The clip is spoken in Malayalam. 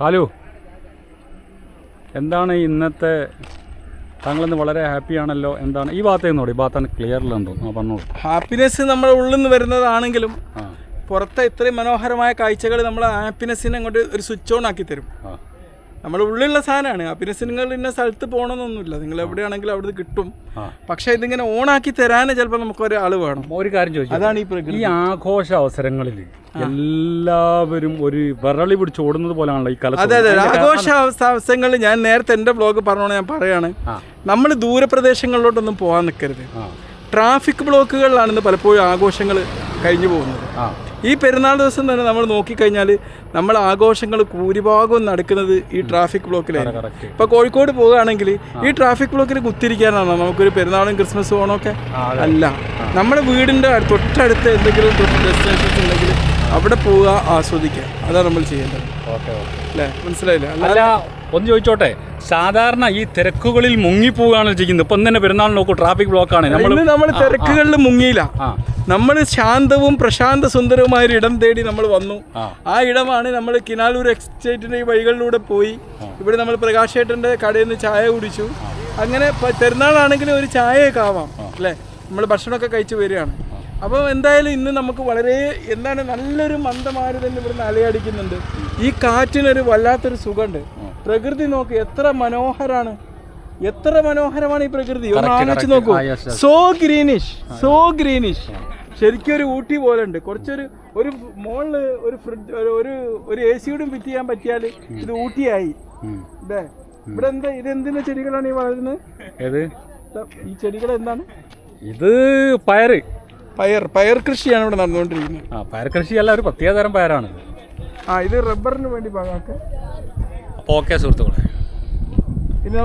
കാലു എന്താണ് ഇന്നത്തെ താങ്കളിന്ന് വളരെ ഹാപ്പി ആണല്ലോ എന്താണ്? ഈ ഭാഗത്തേ നോടി ഈ ഭാഗത്താണ് ക്ലിയറിലുണ്ടോ ആ പറഞ്ഞോളൂ. ഹാപ്പിനെസ് നമ്മുടെ ഉള്ളിൽ നിന്ന് വരുന്നതാണെങ്കിലും പുറത്തെ ഇത്രയും മനോഹരമായ കാഴ്ചകൾ നമ്മളെ ഹാപ്പിനെസ്സിനെ അങ്ങോട്ട് ഒരു സ്വിച്ച് ഓൺ ആക്കി തരും. നമ്മുടെ ഉള്ളിലുള്ള സാധനമാണ്. ഹാപ്പിനെസ് നിങ്ങൾ ഇന്ന സ്ഥലത്ത് പോകണമെന്നൊന്നുമില്ല നിങ്ങൾ എവിടെയാണെങ്കിലും അവിടെ കിട്ടും. പക്ഷെ ഇതിങ്ങനെ ഓണാക്കി തരാന് ചിലപ്പോൾ നമുക്ക് ഒരാൾ വേണം. ഒരു കാര്യം ചോദിച്ചു അതാണ് ഈ പ്രകൃതി. ഈ ആഘോഷ അവസരങ്ങളിൽ എല്ലാവരും ഒരു വിരളി പിടിച്ച് ഓടുന്നത് പോലെയാണല്ലോ ഈ കല അതെ അതെ ആഘോഷ അവസരങ്ങളിൽ ഞാൻ നേരത്തെ എന്റെ ബ്ലോഗ് പറഞ്ഞോണ്ട് ഞാൻ പറയാണ്. നമ്മൾ ദൂരപ്രദേശങ്ങളിലോട്ടൊന്നും പോകാൻ നിൽക്കരുത് ട്രാഫിക് ബ്ലോക്കുകളിലാണ് ഇന്ന് പലപ്പോഴും ആഘോഷങ്ങൾ കഴിഞ്ഞു പോകുന്നത്. ഈ പെരുന്നാൾ ദിവസം തന്നെ നമ്മൾ നോക്കിക്കഴിഞ്ഞാൽ നമ്മൾ ആഘോഷങ്ങൾ ഭൂരിഭാഗവും നടക്കുന്നത് ഈ ട്രാഫിക് ബ്ലോക്കിലാണ്. ഇപ്പൊ കോഴിക്കോട് പോവുകയാണെങ്കിൽ ഈ ട്രാഫിക് ബ്ലോക്കിൽ കുത്തിരിക്കാനാണോ? നമുക്കൊരു പെരുന്നാളും ക്രിസ്മസ് ഓണമൊക്കെ? അല്ല. നമ്മുടെ വീടിന്റെ തൊട്ടടുത്ത് എന്തെങ്കിലും ഡെസ്റ്റിനേഷൻസ് ഉണ്ടെങ്കിൽ അവിടെ പോവുക ആസ്വദിക്കുക. അതാണ് നമ്മൾ ചെയ്യേണ്ടത്. അല്ലേ? മനസ്സിലായില്ലേ? അല്ല ഒന്ന് ചോദിച്ചോട്ടെ സാധാരണ ഈ തിരക്കുകളിൽ മുങ്ങിപ്പോവുകയാണ് ചെയ്യുന്നത്. ഇപ്പം തന്നെ പെരുന്നാൾ നോക്കൂ ട്രാഫിക് ബ്ലോക്കാണ് നമ്മൾ നമ്മൾ തിരക്കുകളിൽ മുങ്ങിയില്ല. നമ്മൾ ശാന്തവും പ്രശാന്ത സുന്ദരവുമായ ഒരു ഇടം തേടി നമ്മൾ വന്നു. ആ. ഇടമാണ് നമ്മൾ കിനാലൂർ എക്സ്റ്റേറ്റിന്റെ ഈ വഴികളിലൂടെ പോയി. ഇവിടെ നമ്മൾ പ്രകാശേട്ടന്റെ കടയിൽ നിന്ന് ചായ കുടിച്ചു. അങ്ങനെ പെരുന്നാളാണെങ്കിലും ഒരു ചായയൊക്കെ ആവാം അല്ലേ? നമ്മൾ ഭക്ഷണമൊക്കെ കഴിച്ചു വരികയാണ്. അപ്പോൾ എന്തായാലും ഇന്ന് നമുക്ക് വളരെ എന്താണ് നല്ലൊരു മന്ദമാരുതന്നെ ഇവിടുന്ന് അലയടിക്കുന്നുണ്ട്. ഈ കാറ്റിനൊരു വല്ലാത്തൊരു സുഖമുണ്ട്. പ്രകൃതി നോക്ക് എത്ര മനോഹരാണ്. എത്ര മനോഹരമാണ് ഈ പ്രകൃതി. ഒന്ന് ആലോചിച്ച് നോക്കൂ. സോ ഗ്രീനിഷ് സോ ഗ്രീനിഷ് ശരിക്കും ഒരു ഊട്ടി പോലെ ഉണ്ട്. കുറച്ചൊരു ഒരു മോളിൽ ഒരു ഫ്രിഡ്ജ് ഒരു- ഒരു എ സി കൂടി ഫിറ്റ് ചെയ്യാൻ പറ്റിയാൽ ഇത് ഊട്ടിയായി. അല്ലേ ഇവിടെ എന്താ ഇത് എന്തിന്റെ ചെടികളാണ് ഈ വളരുന്നത്? ഈ ചെടികൾ എന്താണ്? ഇത് പയറ്. പയർ പയർ കൃഷിയാണ് ഇവിടെ നടന്നുകൊണ്ടിരിക്കുന്നത്. ആ പയർ കൃഷിയല്ല ഒരു പ്രത്യേക തരം പയറാണ്. ആ ഇത് റബ്ബറിന് വേണ്ടി അപ്പോൾ ഓക്കെ സുഹൃത്തുക്കളെ.